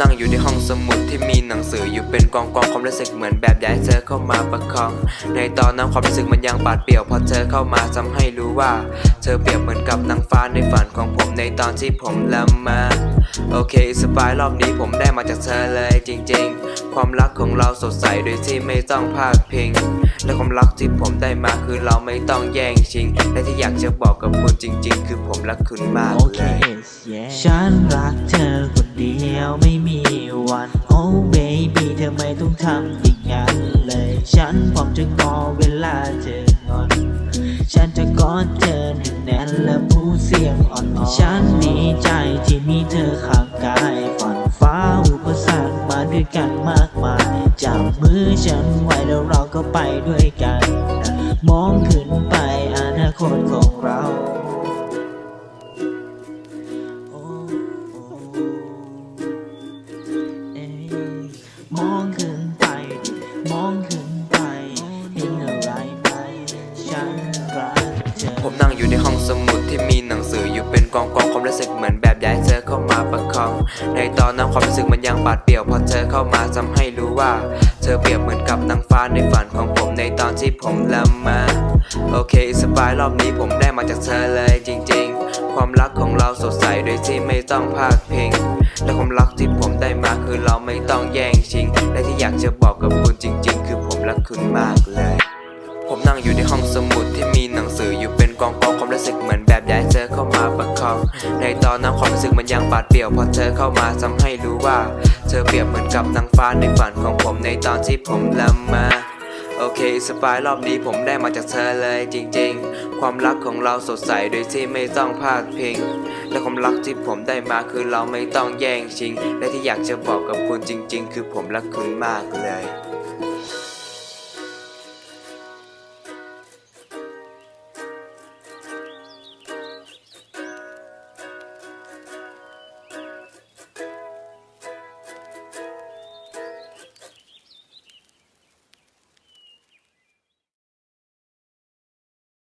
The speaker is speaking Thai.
นั่งอยู่ในห้องสมุดที่มีหนังสืออยู่เป็นกองกองความรู้สึกเหมือนแบบอยากให้เธอเข้ามาประคอง ในตอนนั้นความรู้สึกมันยังบาดเปลี่ยวพอเธอเข้ามาทำให้รู้ว่า เธอเปรียบเหมือนกับนางฟ้าในฝันของผมในตอนที่ผมละเมาโอเคสบายรอบนี้ผมได้มาจากเธอเลยจริง ๆ ความรักของเราสดใสโดยที่ไม่ต้องพาดพิง และความรักที่ผมได้มาคือเราไม่ต้องแย่งชิง และที่อยากจะบอกกับคุณจริง ๆ คือผมรักคุณมากโอเคเลยฉันรักเธอคน เดียวไม่มีวัน โอ้ baby เธอไม่ต้องทำอย่างนั้นเลย ฉันพร้อมจะงอเวลาเธองอน ฉันจะกอดเธอแน่นและพูดเสียงอ่อนๆฉันดีใจที่มีเธอข้างกายฝันฟ้าอุปสรรคมาด้วยกันมากมายจับมือฉันไว้แล้วเราก็ไปด้วยกัน มองขึ้นไปอนาคตของเรา องขึ้นไปเห็นอะไรไหมฉันรักเธอผมนั่งอยู่ในห้องสมุดที่มีหนังสืออยู่เป็นกองกองความรู้สึกเหมือนแบบอยากให้เธอเข้ามาประคอง ในตอนนั้นความรู้สึกมันยังบาดเปลี่ยวพอเธอเข้ามาทำให้รู้ว่า เธอเปรียบเหมือนกับนางฟ้าในฝันของผมในตอนที่ผมละมาโอเคสบายรอบนี้ผมได้มาจากเธอเลยจริง ๆ ความรักของเราสดใสโดยที่ไม่ต้องพาดพิงและความรักที่ผมได้มาคือเราไม่ต้องแย่งชิง และที่อยากจะบอก คุณมากเลย ผมนั่งอยู่ในห้องสมุดที่มีหนังสืออยู่เป็นกองกองความรู้สึกเหมือนแบบอยากเธอเข้ามาประคอง ในตอนนั้นความรู้สึกมันยังบาดเปลี่ยวพอเธอเข้ามาทำให้รู้ว่า เธอเปรียบเหมือนกับนางฟ้าในฝันของผมในตอนที่ผมละเมาโอเคสบายรอบนี้ผมได้มาจากเธอเลยจริงๆ ความรักของเราสดใสโดยที่ไม่ต้องพลาดพิง และความรักที่ผมได้มาคือเราไม่ต้องแย่งชิง และที่อยากจะบอกกับคุณจริง ๆ คือผมรักคุณมากเลย